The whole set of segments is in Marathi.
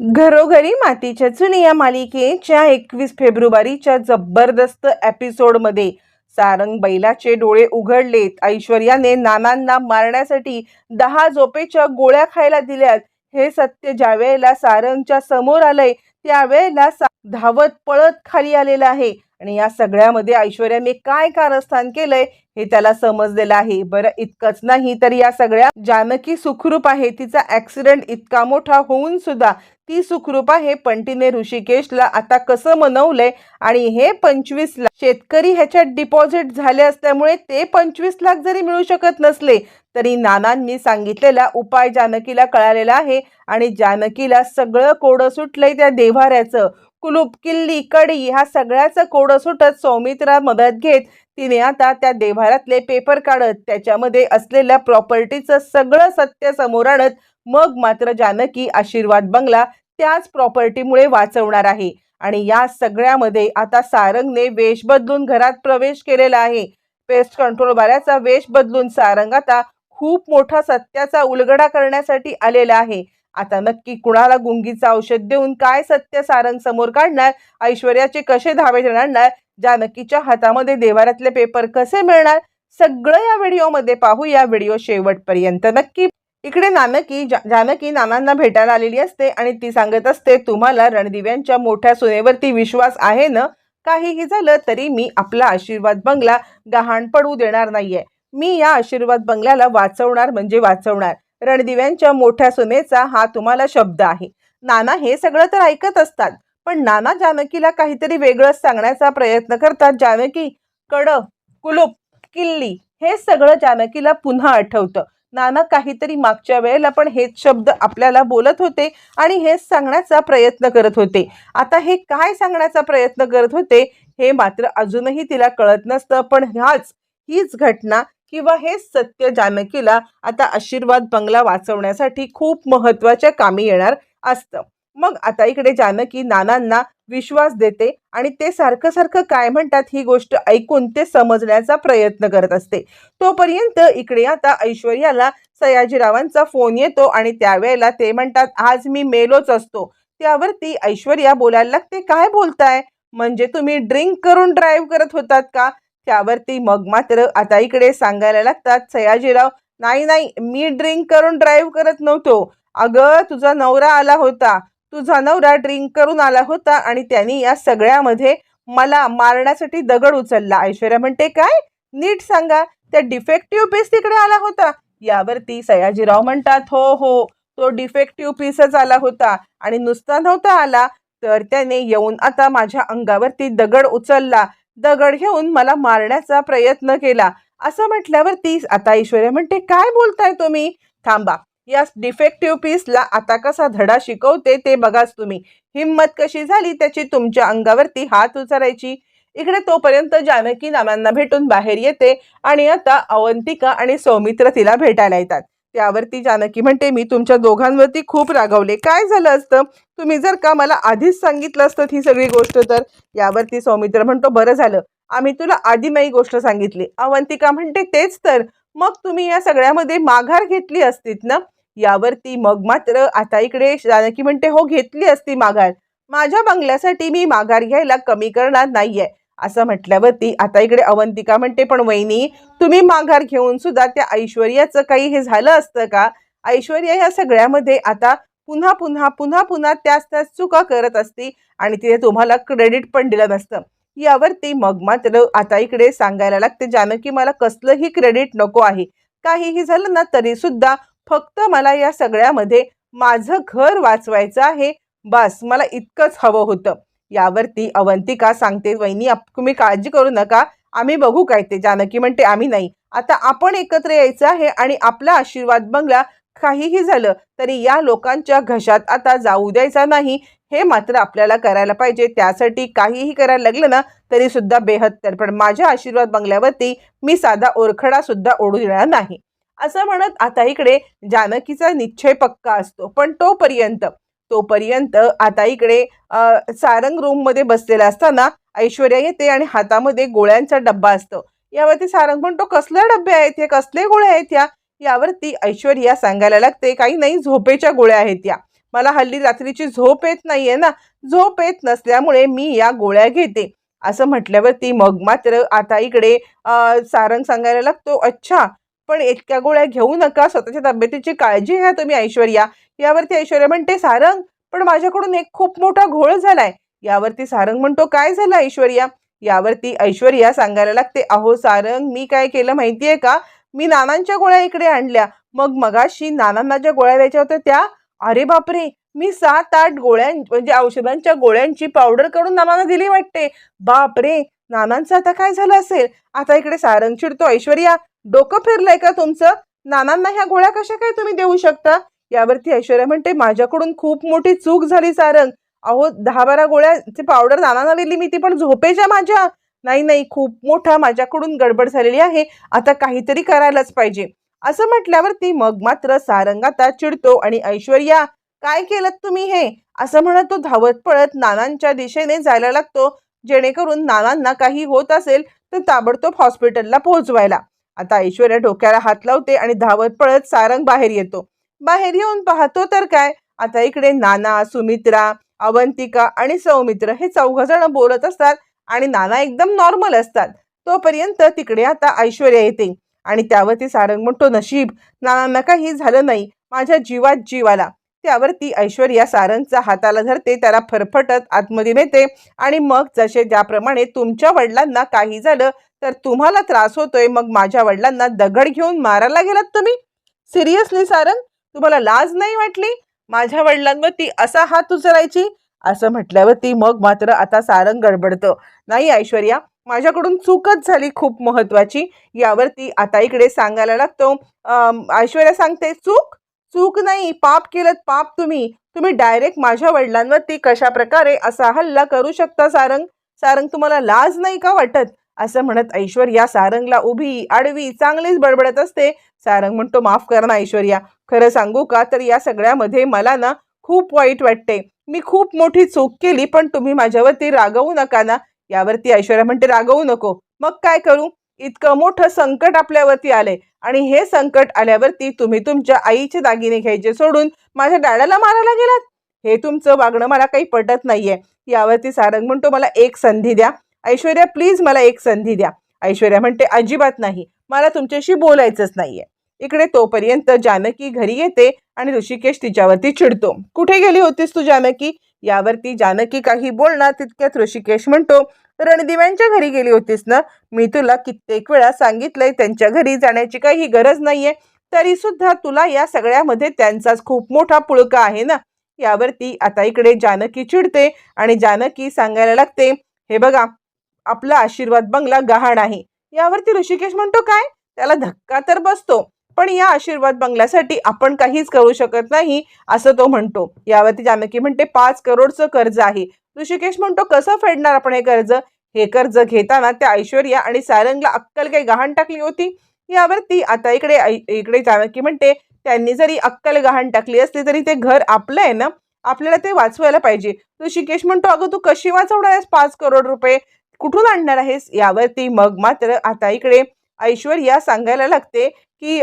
घरोघरी मातीच्या चुनी या मालिकेच्या एकवीस फेब्रुवारीच्या जबरदस्त एपिसोडमध्ये सारंग बैलाचे डोळे उघडलेत. ऐश्वर्याने नानांना मारण्यासाठी दहा झोपेच्या गोळ्या खायला दिल्यात. हे सत्य ज्या वेळेला सारंगच्या समोर आलंय त्यावेळेला सा- धावत पळत खाली आलेला आहे. आणि या सगळ्यामध्ये ऐश्वर्याने काय कारस्थान केलंय हे त्याला समजलेलं आहे. बरं इतकंच नाही तर या सगळ्या जानकी सुखरूप आहे. तिचा ऍक्सिडेंट इतका मोठा होऊन सुद्धा ती सुखरूप आहे. पण तिने ऋषिकेशला आता कसं मनवलंय आणि हे पंचवीस लाख शेतकरी ह्याच्यात डिपॉझिट झाले असल्यामुळे ते पंचवीस लाख जरी मिळू शकत नसले तरी नानांनी सांगितलेला उपाय जानकीला कळालेला आहे. आणि जानकीला सगळं कोडं सुटलंय त्या देव्हाऱ्याचं. कुलूप किल्ली कडी ह्या सगळ्याचं कोडं सुटत सौमित्रा मदत घेत तिने आता त्या देव्हाऱ्यातले पेपर काढत त्याच्यामध्ये असलेल्या प्रॉपर्टीचं सगळं सत्य समोर आणत मग मात्र जानकी आशीर्वाद बंगला त्याच प्रॉपर्टीमुळे वाचवणार आहे. आणि या सगळ्यामध्ये आता सारंगने वेश बदलून घरात प्रवेश केलेला आहे. पेस्ट कंट्रोल बाऱ्याचा वेश बदलून सारंग आता खूप मोठा सत्याचा उलगडा करण्यासाठी आलेला आहे. आता नक्की कुणाला गुंगीचं औषध देऊन काय सत्य सारंग समोर काढणार? ऐश्वर्याचे कसे धावे देणार जानकीच्या हातामध्ये देवारातले पेपर कसे मिळणार? सगळं या व्हिडिओमध्ये पाहू. या व्हिडिओ शेवटपर्यंत नक्की इकडे नानकी जा जानकी नानांना भेटायला आलेली असते आणि ती सांगत असते तुम्हाला रणदिव्यांच्या मोठ्या सुनेवरती विश्वास आहे ना? काहीही झालं तरी मी आपला आशीर्वाद बंगला गहाण पडू देणार नाहीये. मी या आशीर्वाद बंगल्याला वाचवणार म्हणजे वाचवणार. रणदिव्यांच्या मोठ्या सुनेचा हा तुम्हाला शब्द आहे. नाना हे सगळं तर ऐकत असतात पण नाना जानकीला काहीतरी वेगळंच सांगण्याचा प्रयत्न करतात. जानकी कड कुलूप किल्ली हे सगळं जानकीला पुन्हा आठवतं. नाना काहीतरी मागच्या वेळेला पण हेच शब्द आपल्याला बोलत होते आणि हेच सांगण्याचा प्रयत्न करत होते. आता हे काय सांगण्याचा प्रयत्न करत होते हे मात्र अजूनही तिला कळत नसतं पण ह्याच हीच घटना किंवा हे सत्य जानकीला आता आशीर्वाद बंगला वाचवण्यासाठी खूप महत्त्वाच्या कामी येणार असतं. मग आता इकडे जानकी नानांना विश्वास देते आणि ते सारखं सारखं काय म्हणतात ही गोष्ट ऐकून ते समजण्याचा प्रयत्न करत असते. तोपर्यंत इकडे आता ऐश्वर्याला सयाजीरावांचा फोन येतो आणि त्यावेळेला ते म्हणतात आज मी मेलोच असतो. त्यावरती ऐश्वर्या बोलायला लागते काय बोलताय? म्हणजे तुम्ही ड्रिंक करून ड्राईव्ह करत होतात का? त्यावरती मग मात्र आता इकडे सांगायला लागतात सयाजीराव नाही नाही मी ड्रिंक करून ड्राईव्ह करत नव्हतो. अगं तुझा नवरा आला होता. तुझा नवरा ड्रिंक करून आला होता आणि त्यांनी या सगळ्यामध्ये मला मारण्यासाठी दगड उचलला. ऐश्वर्या म्हणते काय? नीट सांगा. त्या डिफेक्टिव्ह पीस तिकडे आला होता. यावरती सयाजीराव म्हणतात हो हो तो डिफेक्टिव्ह पीसच आला होता आणि नुसता नव्हता आला. तर त्याने येऊन आता माझ्या अंगावरती दगड उचलला. दगड घेऊन मला मारण्याचा प्रयत्न केला. असं म्हटल्यावर तीस आता ऐश्वर्या म्हणते काय बोलताय तुम्ही? थांबा. या डिफेक्टिव्ह पीसला आता कसा धडा शिकवते ते बघाच तुम्ही. हिंमत कशी झाली त्याची तुमच्या अंगावरती हात उचलायची इकडे तोपर्यंत जानकी नामांना भेटून बाहेर येते आणि आता अवंतिका आणि सौमित्र तिला भेटायला येतात. त्यावरती जानकी म्हणते मी तुमच्या दोघांवरती खूप रागवले. काय झालं असतं? तुम्ही जर का मला आधीच सांगितलं असतं ही सगळी गोष्ट तर यावरती सौमित्र म्हणतो बरं झालं. आम्ही तुला आधी नाही गोष्ट सांगितली. अवंतिका म्हणते तेच तर. मग तुम्ही या सगळ्यामध्ये माघार घेतली असतीत ना? यावरती मग मात्र आता इकडे जानकी म्हणते हो घेतली असती माघार. माझ्या बंगल्यासाठी मी माघार घ्यायला कमी करणार नाहीये. असं म्हटल्यावरती आता इकडे अवंतिका म्हणते पण वहिनी तुम्ही माघार घेऊन सुद्धा त्या ऐश्वर्याचं काही हे झालं असतं का? ऐश्वर्या या सगळ्यामध्ये आता पुन्हा पुन्हा पुन्हा पुन्हा त्याच त्याच चुका करत असती आणि तिने तुम्हाला क्रेडिट पण दिलं नसतं. यावरती मग मात्र आता इकडे सांगायला लागते जानकी मला कसलंही क्रेडिट नको आहे. काहीही झालं ना तरी सुद्धा फक्त मला या सगळ्यामध्ये माझं घर वाचवायचं आहे. बस मला इतकंच हवं होतं. यावरती अवंतिका सांगते वहिनी आप- तुम्ही काळजी करू नका आम्ही बघू काय ते. जानकी म्हणते आम्ही नाही. आता आपण एकत्र यायचं आहे आणि आपला आशीर्वाद बंगला काहीही झालं तरी या लोकांच्या घशात आता जाऊ द्यायचा नाही. हे मात्र आपल्याला करायला पाहिजे. त्यासाठी काहीही करायला लागलं ना तरी सुद्धा बेहत्तर. पण माझ्या आशीर्वाद बंगल्यावरती मी साधा ओरखडा सुद्धा ओढू देणार नाही. असं म्हणत आता इकडे जानकीचा निश्चय पक्का असतो. पण तोपर्यंत तोपर्यंत आता इकडे सारंग रूममध्ये बसलेला असताना ऐश्वर्या येते आणि हातामध्ये गोळ्यांचा डब्बा असतो. यावरती सारंग म्हणतो कसले डब्बे आहेत या कसले गोळ्या आहेत या यावरती ऐश्वर्या सांगायला लागते काही नाही झोपेच्या गोळ्या आहेत या मला हल्ली रात्रीची झोप येत नाहीये ना. झोप येत नसल्यामुळे मी या गोळ्या घेते. असं म्हटल्यावरती मग मात्र आता इकडे सारंग सांगायला लागतो अच्छा पण इतक्या गोळ्या घेऊ नका. स्वतःच्या तब्येतीची काळजी घ्या तुम्ही ऐश्वर्या. यावरती ऐश्वर्या म्हणते सारंग पण माझ्याकडून एक खूप मोठा घोळ झालाय. यावरती सारंग म्हणतो काय झालं ऐश्वर्या? यावरती ऐश्वर्या सांगायला लागते अहो सारंग मी काय केलं माहितीये का? मी नानांच्या गोळ्या इकडे आणल्या. मग मगाशी नानांना ज्या गोळ्या द्यायच्या होत्या त्या अरे बापरे! मी सात आठ गोळ्यां म्हणजे औषधांच्या गोळ्यांची पावडर करून नानांना दिली वाटते. बापरे! नानांचं आता काय झालं असेल? आता इकडे सारंग चिडतो ऐश्वर्या डोकं फिरलंय का तुमचं? नानांना ह्या गोळ्या कशा काय तुम्ही देऊ शकता? यावरती ऐश्वर्या म्हणते माझ्याकडून खूप मोठी चूक झाली सारंग. अहो दहा बारा गोळ्याची पावडर दानाना दिली मी ती पण झोपेच्या माझ्या. नाही नाही खूप मोठा माझ्याकडून गडबड झालेली आहे. आता काहीतरी करायलाच पाहिजे. असं म्हटल्यावरती मग मात्र सारंग आता चिडतो आणि ऐश्वर्या काय केलं तुम्ही हे? असं म्हणत तो धावत पळत नानांच्या दिशेने जायला लागतो. जेणेकरून नानांना काही होत असेल तर ताबडतोब हॉस्पिटलला पोहोचवायला. आता ऐश्वर्या डोक्याला हात लावते आणि धावत पळत सारंग बाहेर येतो. बाहेर येऊन पाहतो तर काय? आता इकडे नाना सुमित्रा अवंतिका आणि सौमित्र हे चौघ जण बोलत असतात आणि नाना एकदम नॉर्मल असतात. तोपर्यंत तिकडे आता ऐश्वर्या येते आणि त्यावरती सारंग म्हणतो नशीब नानांना काही झालं नाही. माझ्या जीवात जीव आला. त्यावरती ऐश्वर्या सारंगचा हाताला धरते त्याला फरफटत आतमध्ये नेते आणि मग जसे ज्याप्रमाणे तुमच्या वडिलांना काही झालं तर तुम्हाला त्रास होतोय मग माझ्या वडिलांना दगड घेऊन मारायला गेलात तुम्ही? सिरियसली सारंग? तुम्हाला लाज नाही वाटली? माझ्या वडिलांवर ती असा हात उचलायची? असं म्हटल्यावर ती मग मात्र आता सारंग गडबडतं. नाही ऐश्वर्या माझ्याकडून चूकच झाली खूप महत्वाची यावरती आता इकडे सांगायला लागतो. ऐश्वर्या सांगते चूक? चूक नाही. पाप केलं पाप तुम्ही. तुम्ही डायरेक्ट माझ्या वडिलांवरती कशा प्रकारे असा हल्ला करू शकता सारंग? सारंग तुम्हाला लाज नाही का वाटत? असं म्हणत ऐश्वर्या सारंगला उभी आडवी चांगलीच बडबडत असते. सारंग म्हणतो माफ कर ना ऐश्वर्या. खरं सांगू का? तर या सगळ्यामध्ये मला ना खूप वाईट वाटते. मी खूप मोठी चूक केली पण तुम्ही माझ्यावरती रागवू नका ना. यावरती ऐश्वर्या म्हणते रागवू नको. मग काय करू? इतकं मोठं संकट आपल्यावरती आलंय. आणि हे संकट आल्यावरती तुम्ही तुमच्या आईचे दागिने घ्यायचे सोडून माझ्या डॅडाला मारायला गेलात? हे तुमचं वागणं मला काही पटत नाहीये. यावरती सारंग म्हणतो मला एक संधी द्या. ऐश्वर्या प्लीज मला एक संधी द्या. ऐश्वर्या म्हणते अजिबात नाही. मला तुमच्याशी बोलायचंच नाहीये. इकडे तोपर्यंत जानकी घरी येते आणि ऋषिकेश तिच्यावरती चिडतो. कुठे गेली होतीस तू जानकी? यावरती जानकी काही बोलणार तितक्यात ऋषिकेश म्हणतो रणदिव्यांच्या घरी गेली होतीस ना? मी तुला कित्येक वेळा सांगितलंय त्यांच्या घरी जाण्याची काही गरज नाहीये. तरी सुद्धा तुला या सगळ्यामध्ये त्यांचाच खूप मोठा पुळका आहे ना? यावरती आता इकडे जानकी चिडते आणि जानकी सांगायला लागते हे बघा आपला आशीर्वाद बंगला गहाण आहे. यावरती ऋषिकेश म्हणतो काय? त्याला धक्का तर बसतो. पण या आशीर्वाद बंगल्यासाठी आपण काहीच करू शकत नाही असं तो म्हणतो. यावरती जानकी म्हणते पाच करोडचं कर्ज आहे. ऋषिकेश म्हणतो कसं फेडणार आपण हे कर्ज? हे कर्ज घेताना त्या ऐश्वर्या आणि सारंगला अक्कल काही गहाण टाकली होती. यावरती आता इकडे ऐ- इकडे जानकी म्हणते त्यांनी जरी अक्कल गहाण टाकली असली तरी ते घर आपलं आहे ना? आपल्याला ते वाचवायला पाहिजे. ऋषिकेश म्हणतो अगं तू कशी वाचवणार आहेस पाच करोड रुपये? कुठून आणणार आहेस? यावरती मग मात्र आता इकडे ऐश्वर्या सांगायला लागते की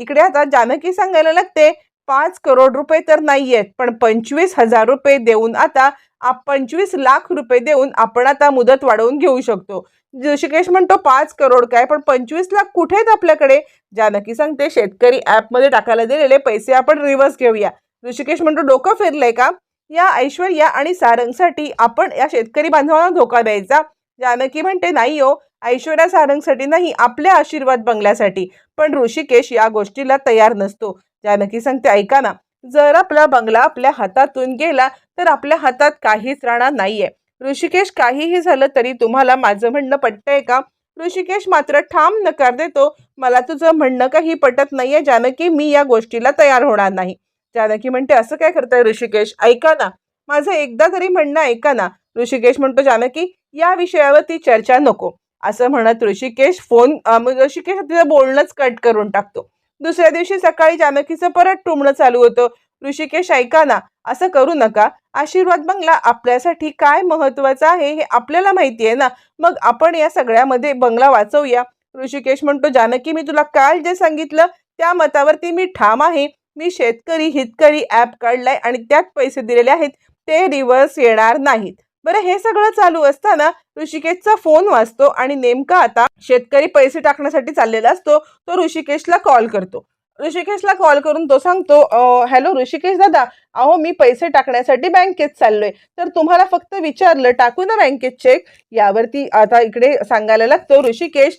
इकडे आता जानकी सांगायला लागते पाच करोड रुपये तर नाही आहेत पण पंचवीस हजार रुपये देऊन आता आप पंचवीस लाख रुपये देऊन आपण आता मुदत वाढवून घेऊ शकतो. ऋषिकेश म्हणतो पाच करोड काय पण पंचवीस लाख कुठे आहेत आपल्याकडे? जानकी सांगते शेतकरी ॲपमध्ये टाकायला दिलेले पैसे आपण रिव्हर्स घेऊया. ऋषिकेश म्हणतो डोकं फिरलंय का? या ऐश्वर्या आणि सारंगसाठी आपण या शेतकरी बांधवांना धोका द्यायचा. जानकी म्हणते नाही हो ऐश्वर्या सारंगसाठी नाही आपल्या आशीर्वाद बंगल्यासाठी. पण ऋषिकेश या गोष्टीला तयार नसतो. जानकी सांगते ऐका ना जर आपला बंगला आपल्या हातातून गेला तर आपल्या हातात काहीच राहणार नाहीये. ऋषिकेश काहीही झालं तरी तुम्हाला माझं म्हणणं पटतंय का? ऋषिकेश मात्र ठाम नकार देतो. मला तुझं म्हणणं काही पटत नाहीये जानकी मी या गोष्टीला तयार होणार नाही. जानकी म्हणते असं काय करताय ऋषिकेश? ऐका ना माझं एकदा तरी म्हणणं ऐका ना. ऋषिकेश म्हणतो जानकी या विषयावर ती चर्चा नको. असं म्हणत ऋषिकेश फोन मग ऋषिकेश तिचं बोलणंच कट करून टाकतो. दुसऱ्या दिवशी सकाळी जानकीचं परत टुमणं चालू होतं. ऋषिकेश ऐका ना असं करू नका. आशीर्वाद बंगला आपल्यासाठी काय महत्त्वाचा आहे हे आपल्याला माहिती आहे ना? मग आपण या सगळ्यामध्ये बंगला वाचवूया. ऋषिकेश म्हणतो जानकी मी तुला काल जे सांगितलं त्या मतावरती मी ठाम आहे. मी शेतकरी हितकरी ॲप काढलाय आणि त्यात पैसे दिलेले आहेत. ते रिव्हर्स येणार नाहीत. बरं हे सगळं चालू असताना ऋषिकेशचा फोन वाजतो आणि नेमका आता शेतकरी पैसे टाकण्यासाठी चाललेला असतो तो ऋषिकेशला कॉल करतो. ऋषिकेशला कॉल करून तो सांगतो हॅलो ऋषिकेश दादा अहो मी पैसे टाकण्यासाठी बँकेत चाललोय. तर तुम्हाला फक्त विचारलं टाकू ना बँकेत चेक यावरती आता इकडे सांगायला लागतो ऋषिकेश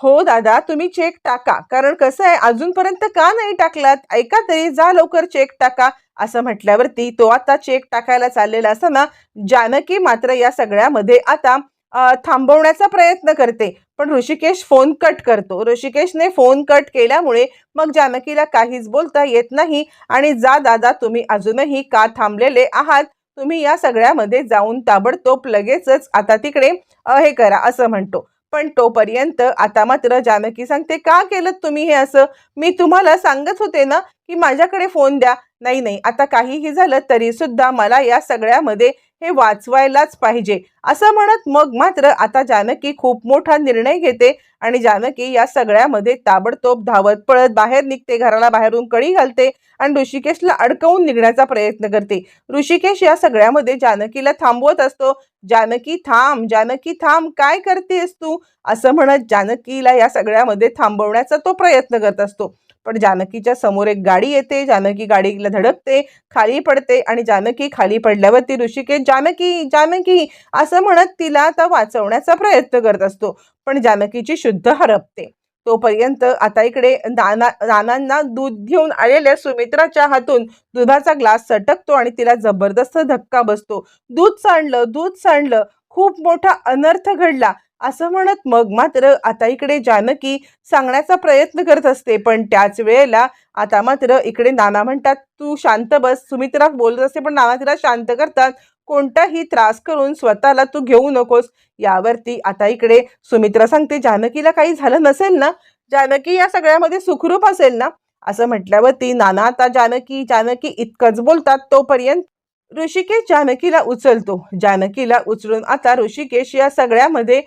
हो दादा तुम्ही चेक टाका. कारण कसं आहे अजूनपर्यंत का नाही टाकलात? ऐका तरी जा लवकर चेक टाका. असं म्हटल्यावरती तो आता चेक टाकायला चाललेला असताना जानकी मात्र या सगळ्यामध्ये आता थांबवण्याचा प्रयत्न करते. पण ऋषिकेश फोन कट करतो. ऋषिकेशने फोन कट केल्यामुळे मग जानकीला काहीच बोलता येत नाही. आणि जा दादा तुम्ही अजूनही का थांबलेले आहात? तुम्ही या सगळ्यामध्ये जाऊन ताबडतोब लगेचच आता तिकडे हे करा असं म्हणतो. पण तोपर्यंत आता मात्र जानकी सांगते का केलं तुम्ही हे असं? मी तुम्हाला सांगत होते ना की माझ्याकडे फोन द्या. नाही नाही आता काहीही झालं तरी सुद्धा मला या सगळ्यामध्ये हे वाचवायलाच पाहिजे. असं म्हणत मग मात्र आता जानकी खूप मोठा निर्णय घेते आणि जानकी या सगळ्यामध्ये ताबडतोब धावत पळत बाहेर निघते घराला बाहेरून कळी घालते आणि ऋषिकेशला अडकवून निघण्याचा प्रयत्न करते. ऋषिकेश या सगळ्यामध्ये जानकीला थांबवत असतो. जानकी थांब जानकी थांब काय करतेस तू? असं म्हणत जानकीला या सगळ्यामध्ये थांबवण्याचा तो प्रयत्न करत असतो. पण जानकीच्या समोर एक गाडी येते जानकी गाडीला धडकते खाली पडते आणि जानकी खाली पडल्यावरती ऋषिकेश जानकी जानकी असं म्हणत तिला आता वाचवण्याचा प्रयत्न करत असतो. पण जानकीची शुद्ध हरपते. तोपर्यंत आता इकडे नाना नानांना दूध घेऊन आलेल्या सुमित्राच्या हातून दुधाचा ग्लास सटकतो आणि तिला जबरदस्त धक्का बसतो. दूध सांडलं दूध सांडलं. खूप मोठा अनर्थ घडला. असं म्हणत मग मात्र आता इकडे जानकी सांगण्याचा प्रयत्न करत असते. पण त्याच वेळेला आता मात्र इकडे नाना म्हणतात तू शांत बस. सुमित्रा बोलत असते पण नाना तिला शांत करतात. कोणताही त्रास करून स्वतःला तू घेऊ नकोस. यावरती आता इकडे सुमित्रा सांगते जानकीला काही झालं नसेल ना? जानकी या सगळ्यामध्ये सुखरूप असेल ना? असं म्हटल्यावरती नाना आता जानकी जानकी इतकंच बोलतात. तोपर्यंत ऋषिकेश जानकीला उचलतो. जानकीला उचलून आता ऋषिकेश या सगळ्यामध्ये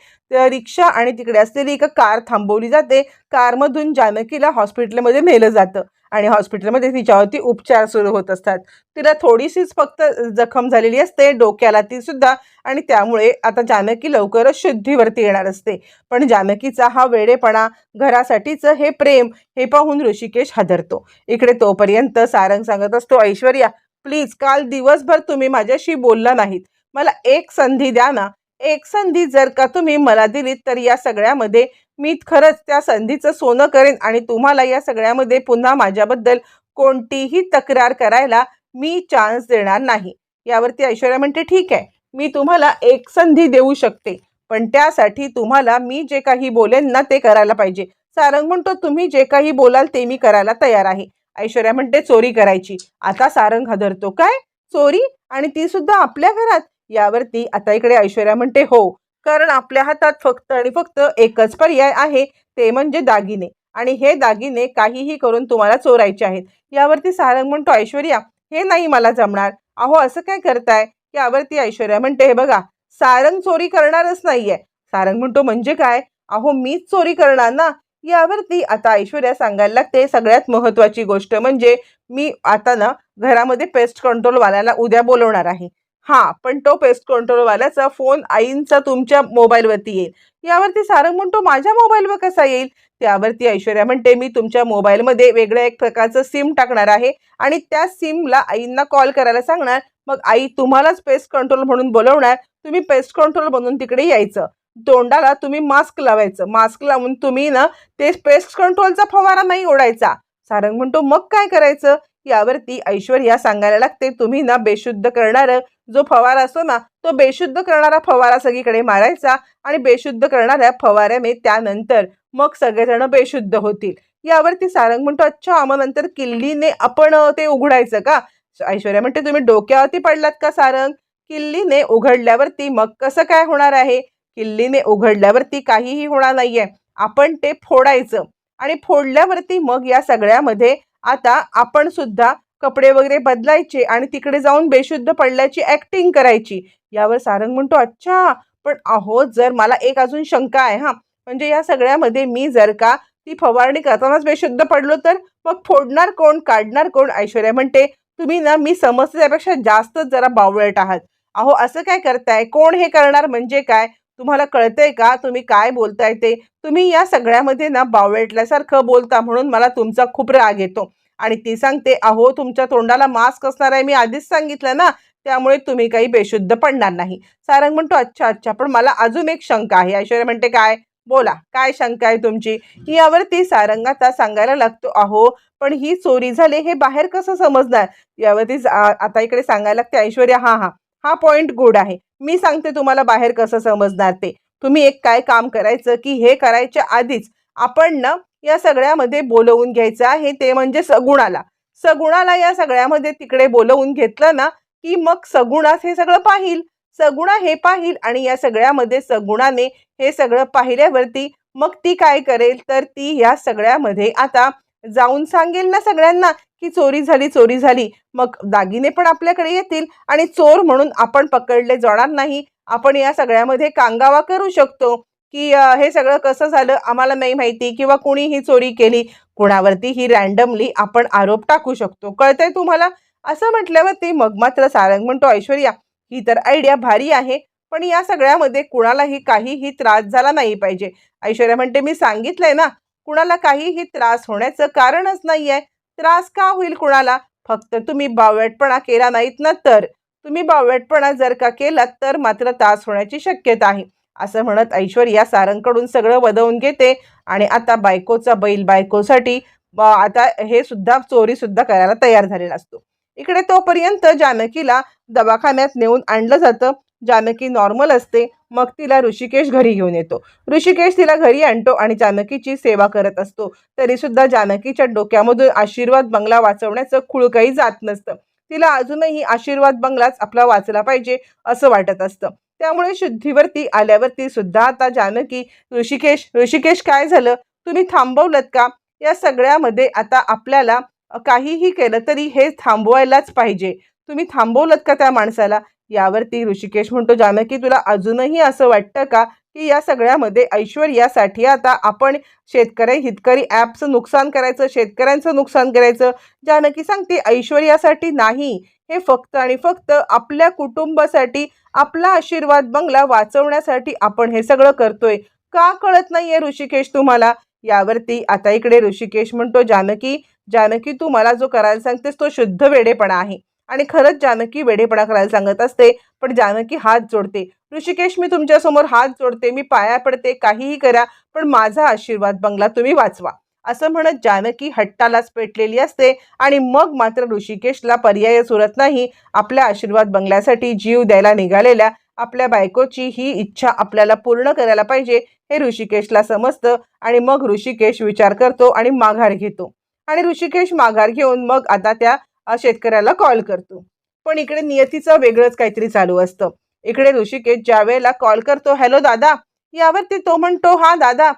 रिक्षा आणि तिकडे असलेली एक कार थांबवली जाते. कारमधून जानकीला हॉस्पिटलमध्ये नेलं जातं आणि हॉस्पिटलमध्ये तिच्यावरती उपचार सुरू होत असतात. तिला थोडीशीच फक्त जखम झालेली असते डोक्याला ती सुद्धा आणि त्यामुळे आता जानकी लवकरच शुद्धीवरती येणार असते. पण जानकीचा हा वेडेपणा घरासाठीचं हे प्रेम हे पाहून ऋषिकेश हादरतो. इकडे तोपर्यंत सारंग सांगत असतो ऐश्वर्या प्लीज काल दिवसभर तुम्ही माझ्याशी बोलला नाहीत. मला एक संधी द्या ना. एक संधी जर का तुम्ही मला दिलीत तर या सगळ्यामध्ये मी खरंच त्या संधीचं सोनं करेन आणि तुम्हाला या सगळ्यामध्ये पुन्हा माझ्याबद्दल कोणतीही तक्रार करायला मी चान्स देणार नाही. यावरती ऐश्वर्या म्हणते ठीक आहे मी तुम्हाला एक संधी देऊ शकते. पण त्यासाठी तुम्हाला मी जे काही बोलेन ना ते करायला पाहिजे. सारंग म्हणतो तुम्ही जे काही बोलाल ते मी करायला तयार आहे. ऐश्वर्या म्हणते चोरी करायची. आता सारंग हदरतो काय? चोरी? आणि ती सुद्धा आपल्या घरात. यावरती आता इकडे ऐश्वर्या म्हणते हो कारण आपल्या हातात फक्त आणि फक्त एकच पर्याय आहे ते म्हणजे दागिने. आणि हे दागिने काहीही करून तुम्हाला चोरायचे आहेत. यावरती सारंग म्हणतो ऐश्वर्या हे नाही मला जमणार. अहो असं काय करताय? यावरती ऐश्वर्या म्हणते हे बघा सारंग चोरी करणारच नाहीये. सारंग म्हणतो म्हणजे काय? अहो मीच चोरी करणार ना. यावरती आता ऐश्वर्या सांगायला लागते. सगळ्यात महत्वाची गोष्ट म्हणजे मी आता ना घरामध्ये पेस्ट कंट्रोलवाल्याला उद्या बोलवणार आहे. हा पण तो पेस्ट कंट्रोलवाल्याचा फोन आईंचा तुमच्या मोबाईलवरती येईल. यावरती सारंग म्हणतो माझ्या मोबाईलवर कसा येईल? त्यावरती ऐश्वर्या म्हणते मी तुमच्या मोबाईलमध्ये वेगळ्या एक प्रकारचं सिम टाकणार आहे आणि त्या सिमला आईंना कॉल करायला सांगणार. मग आई तुम्हालाच पेस्ट कंट्रोल म्हणून बोलवणार. तुम्ही पेस्ट कंट्रोल म्हणून तिकडे यायचं. तोंडाला तुम्ही मास्क लावायचं. मास्क लावून तुम्ही ना ते पेस्ट कंट्रोलचा फवारा नाही ओढायचा. सारंग म्हणतो मग काय करायचं? यावरती ऐश्वर्या सांगायला लागते तुम्ही ना बेशुद्ध करणारं जो फवारा असतो ना तो बेशुद्ध करणारा फवारा सगळीकडे मारायचा आणि बेशुद्ध करणाऱ्या फवाऱ्याने त्यानंतर मग सगळेजण बेशुद्ध होतील. यावरती सारंग म्हणतो अच्छा मग नंतर किल्लीने आपण ते उघडायचं का? ऐश्वर्या म्हणते तुम्ही डोक्यावरती पडलात का सारंग? किल्लीने उघडल्यावरती मग कसं काय होणार आहे? किल्लीने उघडल्यावरती काहीही होणार नाहीये. आपण ते फोडायचं. आणि फोडल्यावरती मग या सगळ्यामध्ये आता आपण सुद्धा कपडे वगैरे बदलायचे आणि तिकडे जाऊन बेशुद्ध पडल्याची ऍक्टिंग करायची. यावर सारंग म्हणतो अच्छा पण अहो जर मला एक अजून शंका आहे हा. म्हणजे या सगळ्यामध्ये मी जर का ती फवारणी करतानाच बेशुद्ध पडलो तर मग फोडणार कोण काढणार कोण? ऐश्वर्या म्हणते तुम्ही ना मी समजते त्यापेक्षा जास्तच जरा बावळट आहात. अहो असं काय करताय? कोण हे करणार? म्हणजे काय? तुम्हाला कळतंय का? तुम्ही काय बोलताय ते? तुम्ही या सगळ्यामध्ये ना बावळटल्यासारखं बोलता म्हणून मला तुमचा खूप राग येतो. आणि ती सांगते अहो तुमच्या तोंडाला मास्क असणार आहे. मी आधीच सांगितलं ना त्यामुळे तुम्ही काही बेशुद्ध पडणार नाही. सारंग म्हणतो अच्छा अच्छा पण मला अजून एक शंका आहे. ऐश्वर्या म्हणते काय? बोला काय शंका आहे तुमची? यावरती सारंग आता सांगायला लागतो अहो पण ही चोरी झाली हे बाहेर कसं समजणार? यावरती आता इकडे सांगायला लागते ऐश्वर्या हा हा हा पॉइंट गुड आहे. मी सांगते तुम्हाला बाहेर कसं समजणार ते. तुम्ही एक काय काम करायचं की हे करायच्या आधीच आपण ना या सगळ्यामध्ये बोलवून घ्यायचं आहे ते म्हणजे सगुणाला. सगुणाला या सगळ्यामध्ये तिकडे बोलवून घेतलं ना की मग सगुणास हे सगळं पाहिल. सगुणा हे पाहिल आणि या सगळ्यामध्ये सगुणाने हे सगळं पाहिल्यावरती मग ती काय करेल? तर ती या सगळ्यामध्ये आता जाऊन सांगेल ना सगळ्यांना की चोरी झाली चोरी झाली. मग दागिने पण आपल्याकडे येतील आणि चोर म्हणून आपण पकडले जाणार नाही. आपण या सगळ्यामध्ये कांगावा करू शकतो की हे सगळं कसं झालं आम्हाला नाही माहिती किंवा कुणी ही चोरी केली. कुणावरती ही रँडमली आपण आरोप टाकू शकतो. कळतंय तुम्हाला? असं म्हटल्यावरती मग मात्र सारंग म्हणतो ऐश्वर्या ही तर आयडिया भारी आहे पण या सगळ्यामध्ये कुणालाही काहीही त्रास झाला नाही पाहिजे. ऐश्वर्या म्हणते मी सांगितलंय ना कुणाला काहीही त्रास होण्याचं कारणच नाही आहे त्रास का होईल कुणाला? फक्त तुम्ही बावळटपणा केला नाहीत ना तर. तुम्ही बावळटपणा जर का केलात तर मात्र त्रास होण्याची शक्यता आहे. असं म्हणत ऐश्वर्या सारंगकडून सगळं वदवून घेते आणि आता बायकोचा बैल बायकोसाठी आता हे सुद्धा चोरी सुद्धा करायला तयार झालेला असतो. इकडे तोपर्यंत जानकीला दवाखान्यात नेऊन आणलं जातं. जानकी नॉर्मल असते मग तिला ऋषिकेश घरी घेऊन येतो. ऋषिकेश तिला घरी आणतो आणि जानकीची सेवा करत असतो. तरीसुद्धा जानकीच्या डोक्यामधून आशीर्वाद बंगला वाचवण्याचं खुळ काही जात नसतं. तिला अजूनही आशीर्वाद बंगलाच आपला वाचला पाहिजे असं वाटत असतं. त्यामुळे शुद्धीवरती आल्यावरती सुद्धा आता जानकी ऋषिकेश ऋषिकेश काय झालं? तुम्ही थांबवलत का? या सगळ्यामध्ये आता आपल्याला काहीही केलं तरी हे थांबवायलाच पाहिजे. तुम्ही थांबवलत का त्या माणसाला? यावरती ऋषिकेश म्हणतो जानकी तुला अजूनही असं वाटतं का की या सगळ्यामध्ये ऐश्वर्यासाठी आता आपण शेतकरी हितकरी ॲपचं नुकसान करायचं शेतकऱ्यांचं नुकसान करायचं? जानकी सांगते ऐश्वर्यासाठी नाही. हे फक्त आणि फक्त आपल्या कुटुंबासाठी आपला आशीर्वाद बंगला वाचवण्यासाठी आपण हे सगळं करतोय. का कळत नाहीये ऋषिकेश तुम्हाला? यावरती आता इकडे ऋषिकेश म्हणतो जानकी जानकी तू मला जो करायला सांगतेस तो शुद्ध वेडेपणा आहे. आणि खरंच जानकी वेडेपणा करायला सांगत असते पण जानकी हात जोडते. ऋषिकेश मी तुमच्यासमोर हात जोडते मी पाया पडते काहीही करा पण माझा आशीर्वाद बंगला तुम्ही वाचवा. असं म्हणत जानकी हट्टालाच पेटलेली असते आणि मग मात्र ऋषिकेशला पर्याय सुरत नाही. आपल्या आशीर्वाद बंगल्यासाठी जीव द्यायला निघालेल्या आपल्या बायकोची ही इच्छा आपल्याला पूर्ण करायला पाहिजे हे ऋषिकेशला समजतं आणि मग ऋषिकेश विचार करतो आणि माघार घेतो. आणि ऋषिकेश माघार घेऊन मग आता त्या शेतकऱ्याला कॉल करतो. पण इकडे नियतीचं वेगळंच काहीतरी चालू असतं. इकडे ऋषिकेश ज्या वेळेला कॉल करतो हॅलो दादा. यावरती तो म्हणतो हा दादा.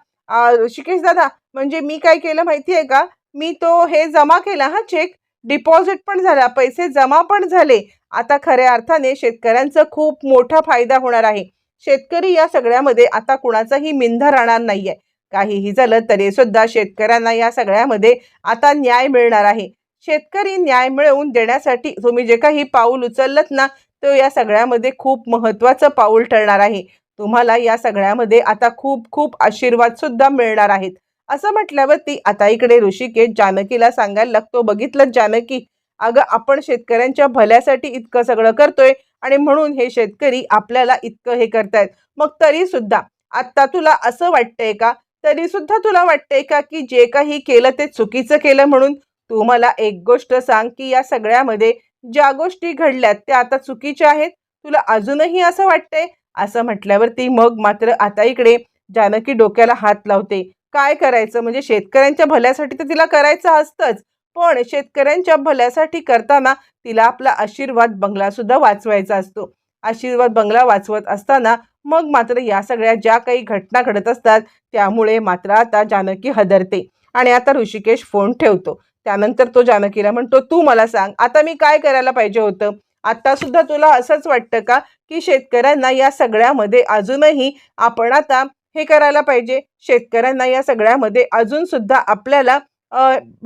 ऋषिकेश दादा म्हणजे मी काय केलं माहिती आहे का? मी तो हे जमा केला हा चेक डिपॉझिट पण झाला पैसे जमा पण झाले. आता खऱ्या अर्थाने शेतकऱ्यांचा खूप मोठा फायदा होणार आहे. शेतकरी या सगळ्यामध्ये आता कुणाचाही मिंधा राहणार नाहीये. काहीही झालं तरी सुद्धा शेतकऱ्यांना या सगळ्यामध्ये आता न्याय मिळणार आहे. शेतकरी न्याय मिळवून देण्यासाठी तुम्ही जे काही पाऊल उचललत ना तो या सगळ्यामध्ये खूप महत्त्वाचं पाऊल ठरणार आहे. तुम्हाला या सगळ्यामध्ये आता खूप खूप आशीर्वाद सुद्धा मिळणार आहेत. असं म्हटल्यावरती आता इकडे ऋषिकेश जानकीला सांगायला लागतो बघितलं जानकी अगं आपण शेतकऱ्यांच्या भल्यासाठी इतकं सगळं करतोय आणि म्हणून हे शेतकरी आपल्याला इतकं हे करतायत. मग तरी सुद्धा आता तुला असं वाटतंय का? तरी सुद्धा तुला वाटतंय का की जे काही केलं ते चुकीचं केलं म्हणून तू मला एक गोष्ट सांग की या सगळ्यामध्ये ज्या गोष्टी घडल्यात त्या आता चुकीच्या आहेत? तुला अजूनही असं वाटतंय? असं म्हटल्यावरती मग मात्र आता इकडे जानकी डोक्याला हात लावते. काय करायचं? म्हणजे शेतकऱ्यांच्या भल्यासाठी तर तिला करायचं असतंच. पण शेतकऱ्यांच्या भल्यासाठी करताना तिला आपला आशीर्वाद बंगला सुद्धा वाचवायचा असतो. आशीर्वाद बंगला वाचवत असताना मग मात्र या सगळ्या ज्या काही घटना घडत असतात त्यामुळे मात्र आता जानकी हदरते. आणि आता ऋषिकेश फोन ठेवतो. त्यानंतर तो जानकीला म्हणतो तू मला सांग आता मी काय करायला पाहिजे होतं? आता सुद्धा तुला असंच वाटतं का की शेतकऱ्यांना या सगळ्यामध्ये अजूनही आपण आता हे करायला पाहिजे? शेतकऱ्यांना या सगळ्यामध्ये अजून सुद्धा आपल्याला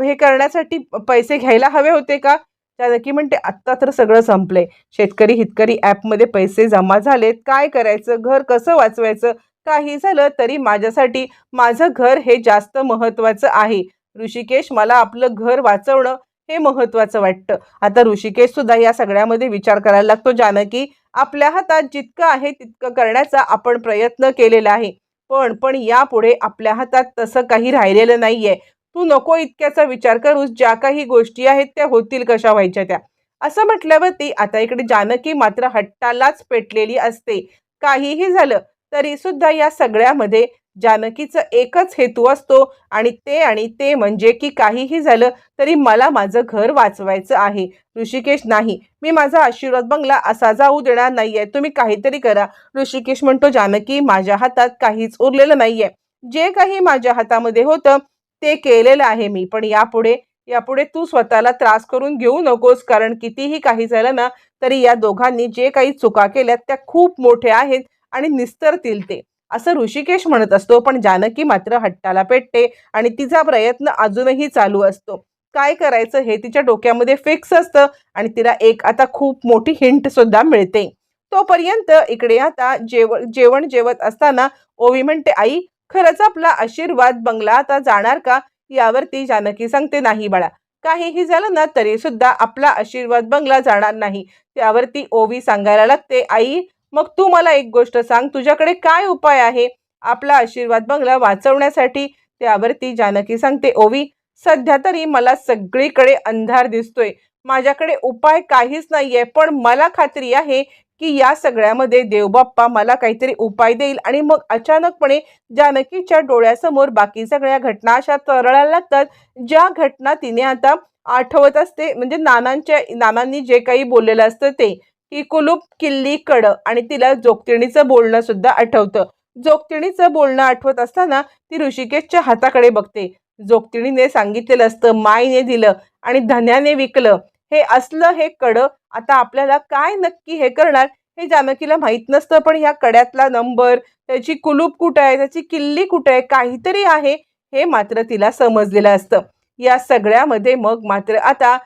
हे करण्यासाठी पैसे घ्यायला हवे होते का? जानकी म्हणते आत्ता तर सगळं संपलंय. शेतकरी हितकरी ॲपमध्ये पैसे जमा झालेत. काय करायचं? घर कसं वाचवायचं? काही झालं तरी माझ्यासाठी माझं घर हे जास्त महत्त्वाचं आहे. ऋषिकेश मला आपलं घर वाचवणं हे महत्त्वाचं वाटतं. आता ऋषिकेश सुद्धा या सगळ्यामध्ये विचार करायला लागतो. जानकी आपल्या हातात जितकं आहे तितकं करण्याचा आपण प्रयत्न केलेला आहे. पण पण यापुढे आपल्या हातात तसं काही राहिलेलं नाहीये. तू नको इतक्याचा विचार करूस. ज्या काही गोष्टी आहेत त्या होतील कशा व्हायच्या त्या. असं म्हटल्यावरती आता इकडे जानकी मात्र हट्टालाच पेटलेली असते. काहीही झालं तरी सुद्धा या सगळ्यामध्ये जानकीचं एकच हेतू असतो आणि ते आणि ते म्हणजे की काहीही झालं तरी मला माझं घर वाचवायचं आहे. ऋषिकेश नाही. मी माझा आशीर्वाद बंगला असा जाऊ देणार नाहीये. तुम्ही काहीतरी करा. ऋषिकेश म्हणतो जानकी माझ्या हातात काहीच उरलेलं नाहीये. जे काही माझ्या हातामध्ये होतं ते केलेलं आहे मी. पण यापुढे यापुढे तू स्वतःला त्रास करून घेऊ नकोस. कारण कितीही काही झालं ना तरी या दोघांनी जे काही चुका केल्या त्या खूप मोठ्या आहेत आणि निस्तरतील ते. असं ऋषिकेश म्हणत असतो पण जानकी मात्र हट्टाला पेटते आणि तिचा प्रयत्न अजूनही चालू असतो. काय करायचं हे तिच्या डोक्यामध्ये फिक्स असतं आणि तिला एक आता खूप मोठी हिंट सुद्धा मिळते. तोपर्यंत इकडे आता जेव जेवण जेवत असताना ओवी म्हणते आई खरंच आपला आशीर्वाद बंगला आता जाणार का? यावरती जानकी सांगते नाही बाळा काहीही झालं ना तरी सुद्धा आपला आशीर्वाद बंगला जाणार नाही. त्यावरती ओवी सांगायला लागते आई मग तू मला एक गोष्ट सांग तुझ्याकडे काय उपाय आहे? आपला आशीर्वाद बंगला वाचवण्यासाठी? त्यावरती जानकी सांगते ओवी सध्या तरी मला सगळीकडे अंधार दिसतोय. माझ्याकडे उपाय काहीच नाहीये पण मला खात्री आहे की या सगळ्यामध्ये देवबाप्पा मला काहीतरी उपाय देईल आणि मग अचानकपणे जानकीच्या डोळ्यासमोर बाकी सगळ्या घटना अशा तरळायला लागतात ज्या घटना तिने आता आठवत असते. म्हणजे नानांच्या नानांनी जे काही बोललेलं असतं ते. की कुलूप किल्ली कड आणि तिला जोगतिणीचं बोलणं सुद्धा आठवतं. जोगतिणीचं बोलणं आठवत असताना ती ऋषिकेशच्या हाताकडे बघते. जोगतिणीने सांगितलेलं असतं मायने दिलं आणि धन्याने विकलं. हे असलं हे कडं आता आपल्याला काय नक्की हे करणार? हे जानकीला माहीत नसतं पण ह्या कड्यातला नंबर त्याची कुलूप कुठं आहे त्याची किल्ली कुठं आहे काहीतरी आहे हे मात्र तिला समजलेलं असतं. या सगळ्यामध्ये मग मात्र आता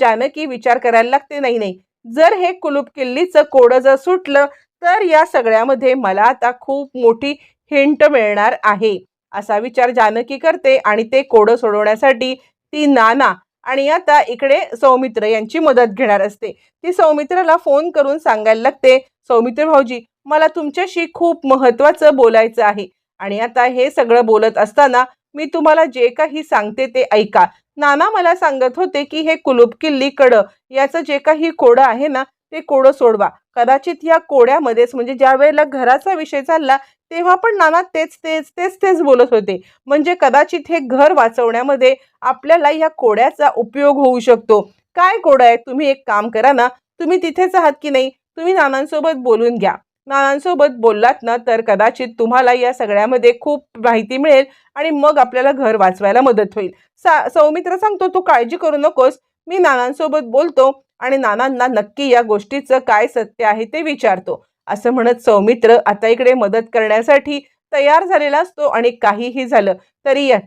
जानकी विचार करायला लागते नाही नाही जर हे कुलूप किल्लीचं कोडं जर सुटलं तर या सगळ्यामध्ये मला आता खूप मोठी हिंट मिळणार आहे. असा विचार जानकी करते आणि ते कोडं सोडवण्यासाठी ती नाना आणि आता इकडे सौमित्र यांची मदत घेणार असते. ती सौमित्राला फोन करून सांगायला लागते सौमित्र भाऊजी मला तुमच्याशी खूप महत्त्वाचं बोलायचं आहे. आणि आता हे सगळं बोलत असताना मी तुम्हाला जे काही सांगते ते ऐका. नाना मला सांगत होते की हे कुलूप किल्ली कडं याचं जे काही कोडं आहे ना ते कोडं सोडवा. कदाचित या कोड्यामध्येच म्हणजे ज्या वेळेला घराचा विषय चालला तेव्हा पण नाना तेच तेच तेच तेच बोलत होते. म्हणजे कदाचित हे घर वाचवण्यामध्ये आपल्याला या कोड्याचा उपयोग होऊ शकतो. काय कोडं आहे तुम्ही एक काम करा ना तुम्ही तिथेच आहात की नाही? तुम्ही नानांसोबत बोलून घ्या. नानांसोबत बोललात ना तर कदाचित तुम्हाला या सगळ्यामध्ये खूप माहिती मिळेल आणि मग आपल्याला घर वाचवायला मदत होईल. सा सौमित्र सांगतो तू काळजी करू नकोस. मी नानांसोबत बोलतो आणि नानांना नक्की या गोष्टीचं काय सत्य आहे ते विचारतो. असं म्हणत सौमित्र आता इकडे मदत करण्यासाठी तयार झालेला असतो आणि काहीही झालं तरी या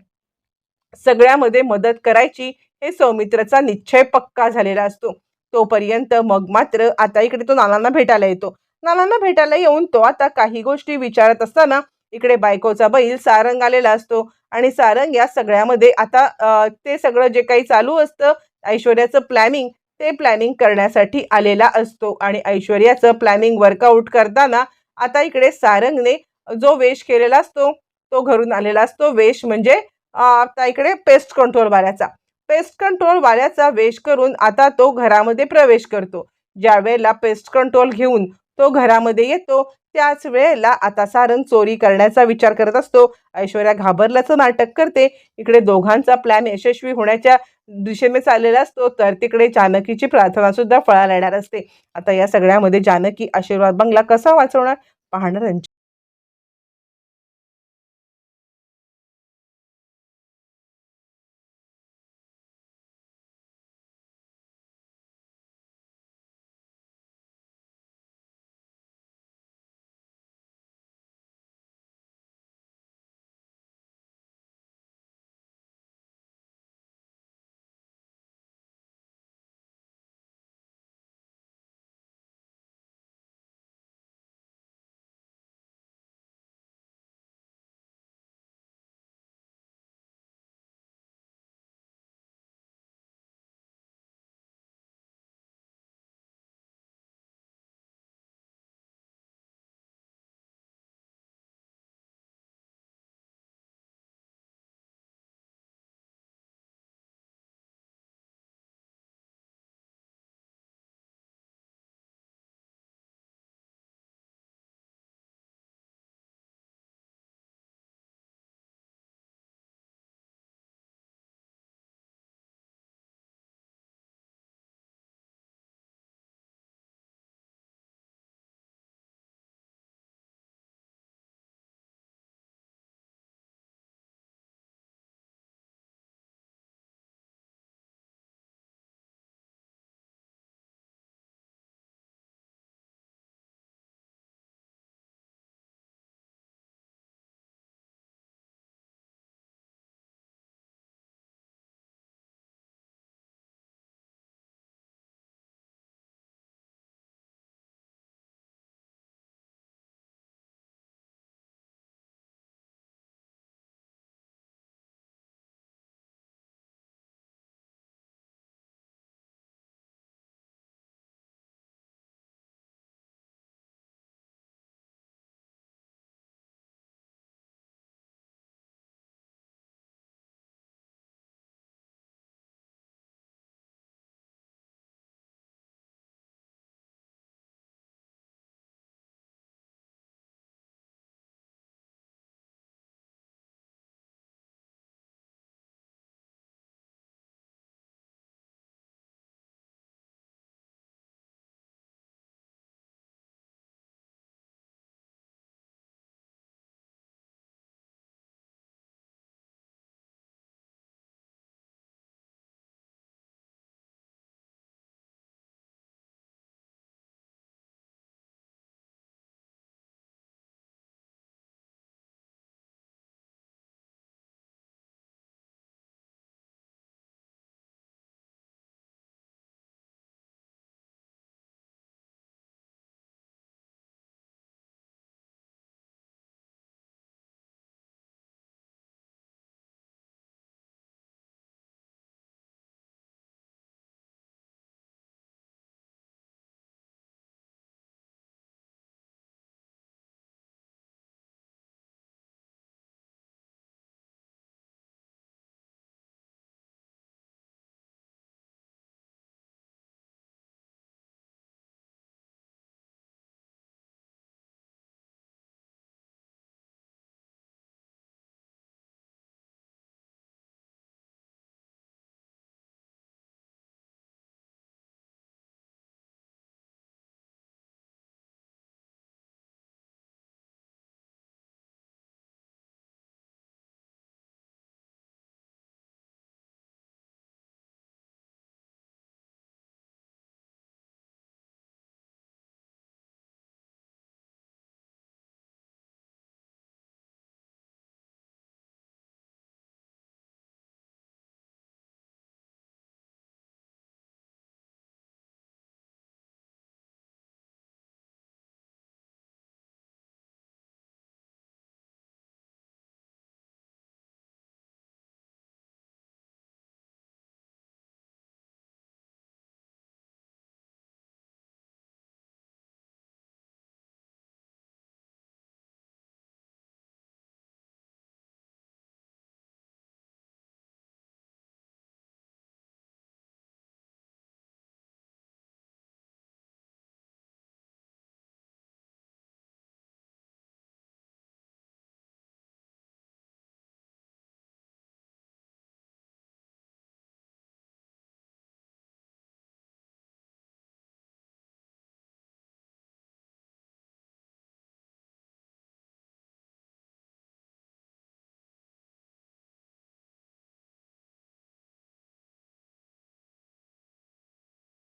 सगळ्यामध्ये मदत करायची हे सौमित्रचा निश्चय पक्का झालेला असतो. तोपर्यंत मग मात्र आता इकडे तो नानांना भेटायला येतो. नानांना भेटायला येऊन तो आता काही गोष्टी विचारत असताना इकडे बायकोचा बैल सारंग आलेला असतो. आणि सारंग या सगळ्यामध्ये आता ते सगळं जे काही चालू असतं ऐश्वर्याचं प्लॅनिंग ते प्लॅनिंग करण्यासाठी आलेला असतो. आणि ऐश्वर्याचं प्लॅनिंग वर्कआउट करताना आता इकडे सारंगने जो वेश केलेला असतो तो घरून आलेला असतो. वेश म्हणजे आता इकडे पेस्ट कंट्रोल वाल्याचा. पेस्ट कंट्रोल वाल्याचा वेश करून आता तो घरामध्ये प्रवेश करतो. ज्या वेळेला पेस्ट कंट्रोल घेऊन तो घरामध्ये येतो. त्याच वेळेला आता सारंग चोरी करण्याचा विचार करत असतो. ऐश्वर्या घाबरल्याचं नाटक करते. इकडे दोघांचा प्लॅन यशस्वी होण्याच्या दिशेने चाललेला असतो. तर तिकडे जानकीची प्रार्थना सुद्धा फळाला येणार असते. आता या सगळ्यामध्ये जानकी आशीर्वाद बंगला कसा वाचवणार? पाहणार